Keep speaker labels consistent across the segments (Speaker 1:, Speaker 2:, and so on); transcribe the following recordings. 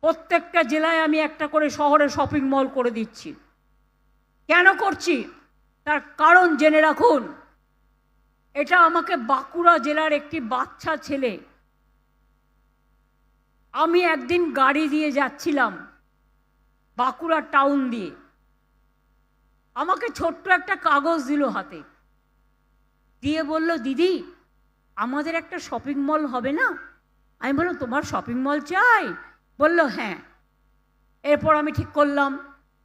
Speaker 1: প্রত্যেকটা জেলায় আমি একটা করে শহরে শপিং মল করে দিচ্ছি। কেন করছি? তার কারণ জেনে রাখুন। এটা আমাকে বাঁকুড়া জেলার একটি বাচ্চা ছেলে। আমি একদিন গাড়ি দিয়ে যাচ্ছিলাম বাঁকুড়া টাউন দিয়ে। আমাকে ছোট্ট একটা কাগজ দিল হাতে। দিয়ে বলল, দিদি, আমাদের একটা শপিং মল হবে না? আমি বললাম, তোমার শপিং মল চাই? বলল হ্যাঁ এরপর আমি ঠিক করলাম।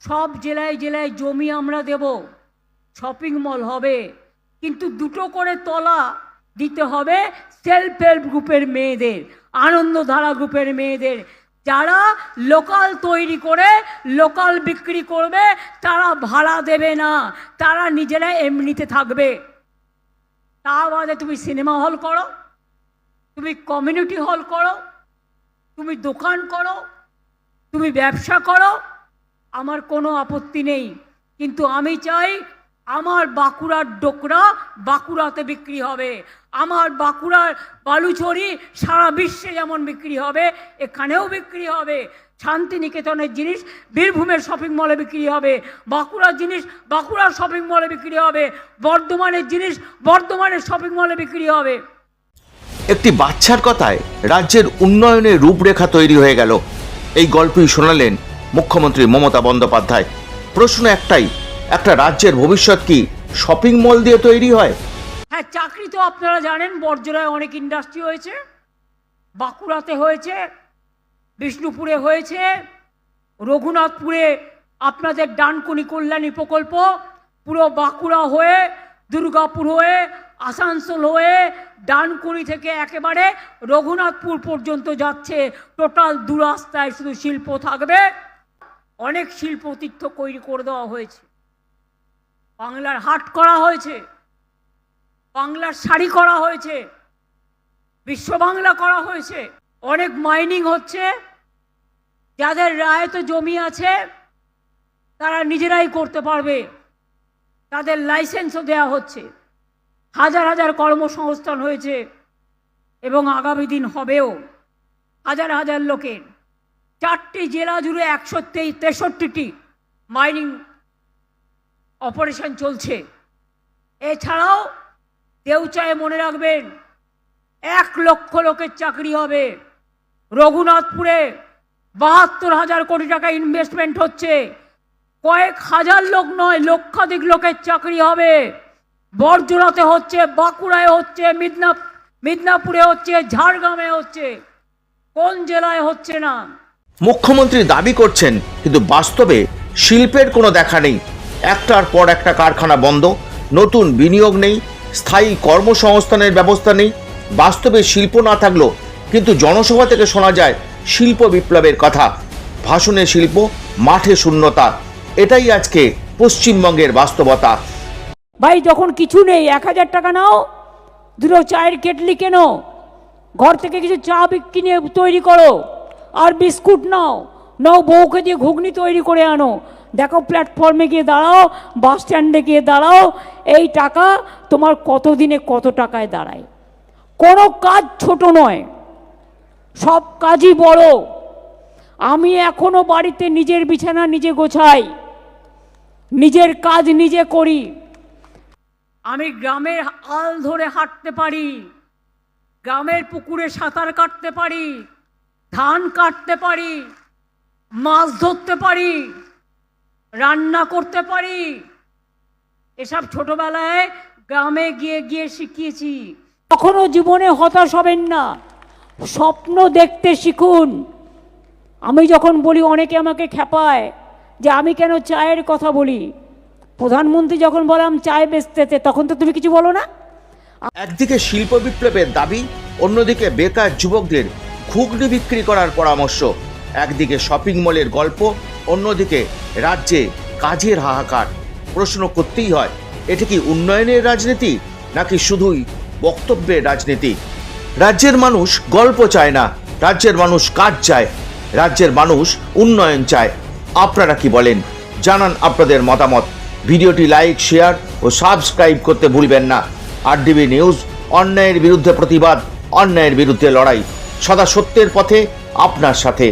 Speaker 1: সব জেলায় জেলায় জমি আমরা দেব। শপিং মল হবে। কিন্তু দুটো করে তলা দিতে হবে সেলফ হেল্প গ্রুপের মেয়েদের, আনন্দধারা গ্রুপের মেয়েদের। যারা লোকাল তৈরি করে লোকাল বিক্রি করবে, তারা ভাড়া দেবে না। তারা নিজেরা এমনিতে থাকবে। তা বাদে তুমি সিনেমা হল করো, তুমি কমিউনিটি হল করো তুমি দোকান করো, তুমি ব্যবসা করো, আমার কোনো আপত্তি নেই। কিন্তু আমি চাই আমার বাঁকুড়ার ডোকরা বাঁকুড়াতে বিক্রি হবে। আমার বাঁকুড়ার বালুচরি সারা বিশ্বে যেমন বিক্রি হবে, এখানেও বিক্রি হবে। শান্তিনিকেতনের জিনিস বীরভূমের শপিং মলে বিক্রি হবে। বাঁকুড়ার জিনিস বাঁকুড়ার শপিং মলে বিক্রি হবে। বর্ধমানের জিনিস বর্ধমানের শপিং মলে বিক্রি হবে।
Speaker 2: একটি বাচ্চার কথায় রাজ্যের উন্নয়নের রূপরেখা তৈরি হয়ে গেল। এই গল্পই শোনালেন মুখ্যমন্ত্রী মমতা বন্দ্যোপাধ্যায়। প্রশ্ন একটাই, একটা রাজ্যের ভবিষ্যৎ কি শপিং মল দিয়ে তৈরি হয়?
Speaker 1: হ্যাঁ চাকরি তো আপনারা জানেন বর্জরায় অনেক ইন্ডাস্ট্রি হয়েছে, বাঁকুড়াতে হয়েছে, বিষ্ণুপুরে হয়েছে, রঘুনাথপুরে আপনাদের ডানকুনি কল্যাণী প্রকল্প, পুরো বাঁকুড়া হয়ে, দুর্গাপুর হয়ে আসানসোল হয়ে ডানকুনি থেকে একেবারে রঘুনাথপুর পর্যন্ত যাচ্ছে। টোটাল দু রাস্তায় শুধু শিল্প থাকবে। অনেক শিল্প তীর্থ তৈরি করে দেওয়া হয়েছে। বাংলার হাট করা হয়েছে। বাংলার শাড়ি করা হয়েছে। বিশ্ব বাংলা করা হয়েছে। অনেক মাইনিং হচ্ছে। যাদের রায়ত জমি আছে, তারা নিজেরাই করতে পারবে। তাদের লাইসেন্সও দেওয়া হচ্ছে। হাজার হাজার কর্মসংস্থান হয়েছে এবং আগামী দিন হবেও হাজার হাজার লোকের চারটি জেলা জুড়ে একশো তেষট্টিটি মাইনিং অপারেশন চলছে। এছাড়াও দেউচায় মনে রাখবেন, এক লক্ষ লোকের চাকরি হবে। রঘুনাথপুরে বাহাত্তর হাজার কোটি টাকা ইনভেস্টমেন্ট হচ্ছে। কয়েক হাজার লোক নয়, লক্ষাধিক লোকের চাকরি হবে। বরজোড়াতে হচ্ছে, বাঁকুড়ায় হচ্ছে মিদনা মিদনাপুরে হচ্ছে, ঝাড়গ্রামে হচ্ছে। কোন জেলায় হচ্ছে না?
Speaker 2: মুখ্যমন্ত্রী দাবি করছেন, কিন্তু বাস্তবে শিল্পের কোনো দেখা নেই। একটার পর একটা কারখানা বন্ধ, নতুন বিনিয়োগ নেই, স্থায়ী কর্মসংস্থানের ব্যবস্থা নেই। বাস্তবে শিল্প না থাকলেও কিন্তু জনসভা থেকে শোনা যায়, শিল্প বিপ্লবের কথা। ভাষণে শিল্প, মাঠে শূন্যতা। এটাই আজকে পশ্চিমবঙ্গের বাস্তবতা।
Speaker 1: ভাই, যখন কিছু নেই, এক হাজার টাকা নাও। দুটো চায়ের কেটলি কেনো। ঘর থেকে কিছু চা কিনে তৈরি করো। আর বিস্কুট নাও। নাও বউকে দিয়ে ঘুগনি তৈরি করে আনো। দেখো প্ল্যাটফর্মে গিয়ে দাঁড়াও, বাস স্ট্যান্ডে গিয়ে দাঁড়াও। এই টাকা তোমার কত দিনে কত টাকায় দাঁড়ায়? কোনো কাজ ছোট নয়। সব কাজই বড়। আমি এখনও বাড়িতে নিজের বিছানা নিজে গোছাই। নিজের কাজ নিজে করি। আমি গ্রামের আল ধরে হাঁটতে পারি, গ্রামের পুকুরে সাঁতার কাটতে পারি, ধান কাটতে পারি, মাছ ধরতে পারি, রান্না করতে পারি। এসব ছোটবেলায় গ্রামে গিয়ে গিয়ে শিখিয়েছি। কখনো জীবনে হতাশ হবেন না, স্বপ্ন দেখতে শিখুন। আমি যখন বলি, অনেকে আমাকে খেপায় যে আমি কেন চায়ের কথা বলি। প্রধানমন্ত্রী যখন বললাম চায় বেচতেতে, তখন তো তুমি কিছু বলো না।
Speaker 2: একদিকে শিল্প বিপ্লবের দাবি, অন্যদিকে বেকার যুবকদের ঘুগনি বিক্রি করার পরামর্শ। একদিকে শপিং মলের গল্প, অন্যদিকে রাজ্যে কাজের হাহাকার। প্রশ্ন করতেই হয়, এটি কি উন্নয়নের রাজনীতি, নাকি শুধুই বক্তব্যের রাজনীতি? রাজ্যের মানুষ গল্প চায় না, রাজ্যের মানুষ কাজ চায়, রাজ্যের মানুষ উন্নয়ন চায়। আপনারা কি বলেন? জানান আপনাদের মতামত। ভিডিওটি লাইক, শেয়ার ও সাবস্ক্রাইব করতে ভুলবেন না। আর ডিবি নিউজ অন্যায়ের বিরুদ্ধে প্রতিবাদ, অন্যায়ের বিরুদ্ধে লড়াই। সদা সত্যের পথে আপনার সাথে।